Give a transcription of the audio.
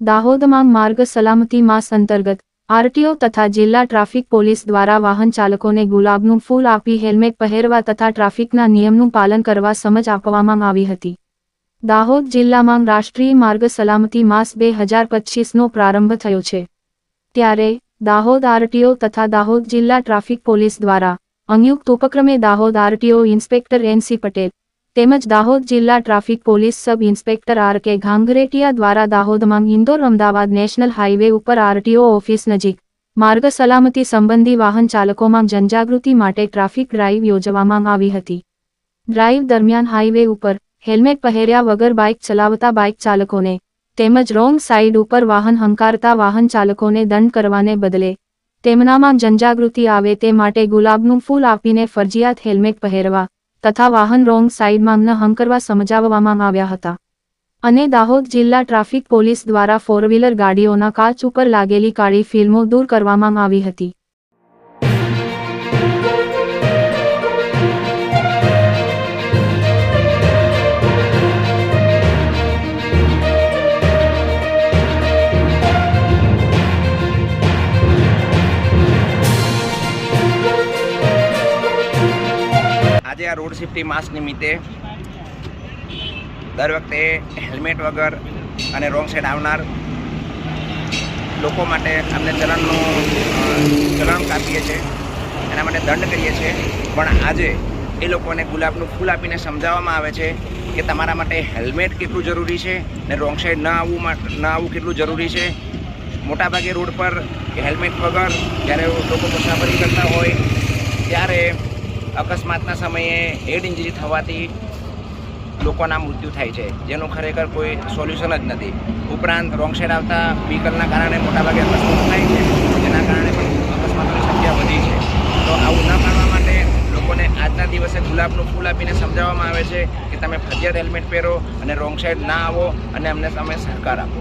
દાહોદમાં માર્ગ સલામતી માસ અંતર્ગત આરટીઓ તથા જિલ્લા ટ્રાફિક પોલીસ દ્વારા વાહન ચાલકોને ગુલાબનું ફૂલ આપી હેલ્મેટ પહેરવા તથા ટ્રાફિકના નિયમનું પાલન કરવા સમજ આપવામાં આવી હતી. દાહોદ જિલ્લામાં રાષ્ટ્રીય માર્ગ સલામતી માસ બે હજાર પચીસનો પ્રારંભ થયો છે. ત્યારે દાહોદ આરટીઓ તથા દાહોદ જિલ્લા ટ્રાફિક પોલીસ દ્વારા સંયુક્ત ઉપક્રમે Dahod RTO inspector NC Patel તેમજ દાહોદ જિલ્લા traffic police sub inspector R K Ghanghretiya દ્વારા દાહોદમાં ઇન્દોર અમદાવાદ નેશનલ હાઇવે ઉપર આરટીઓ ઓફિસ નજીક માર્ગ સલામતી સંબંધી વાહન ચાલકોમાં જનજાગૃતિ માટે ટ્રાફિક ડ્રાઇવ યોજવામાં આવી હતી. ડ્રાઇવ દરમિયાન હાઇવે ઉપર હેલ્મેટ પહેર્યા વગર બાઇક ચલાવતા બાઇક ચાલકોને તેમજ રોંગ સાઇડ ઉપર વાહન હંકારતા વાહન ચાલકોને દંડ કરવાને બદલે તેમનામાં જનજાગૃતિ આવે તે માટે ગુલાબનું ફૂલ આપીને ફરજિયાત હેલ્મેટ પહેરવા તથા વાહન રોંગ સાઇડમાં ન હંકરવા સમજાવવામાં આવ્યા હતા. અને દાહોદ જિલ્લા ટ્રાફિક પોલીસ દ્વારા ફોર વ્હીલર ગાડીઓના કાચ ઉપર લાગેલી કાળી ફિલ્મો દૂર કરવામાં આવી હતી. આજે આ રોડ સેફ્ટી માસ નિમિત્તે દર વખતે હેલ્મેટ વગર અને રોંગ સાઈડ આવનાર લોકો માટે અમને ચલણનું ચલણ કાપીએ છીએ. એના માટે દંડ કરીએ છીએ. પણ આજે એ લોકોને ગુલાબનું ફૂલ આપીને સમજાવવામાં આવે છે કે તમારા માટે હેલ્મેટ કેટલું જરૂરી છે ને રોંગ સાઈડ ન આવવું ન આવવું કેટલું જરૂરી છે. મોટાભાગે રોડ પર હેલ્મેટ વગર જ્યારે લોકો મુસાફરી કરતા હોય અકસ્માતના સમયે હેડ ઇન્જરી થવાથી લોકોના મૃત્યુ થાય છે. જેનું ખરેખર કોઈ સોલ્યુશન જ નથી. ઉપરાંત રોંગ સાઈડ આવતા વ્હીકલના કારણે મોટાભાગે અકસ્માત થાય છે. જેના કારણે પણ અકસ્માતોની સંખ્યા વધી છે. તો આવું ન કરવા માટે લોકોને આજના દિવસે ગુલાબનું ફૂલ આપીને સમજાવવામાં આવે છે કે તમે ફરજિયાત હેલ્મેટ પહેરો અને રોંગ સાઈડ ના આવો અને અમને તમે સહકાર આપો.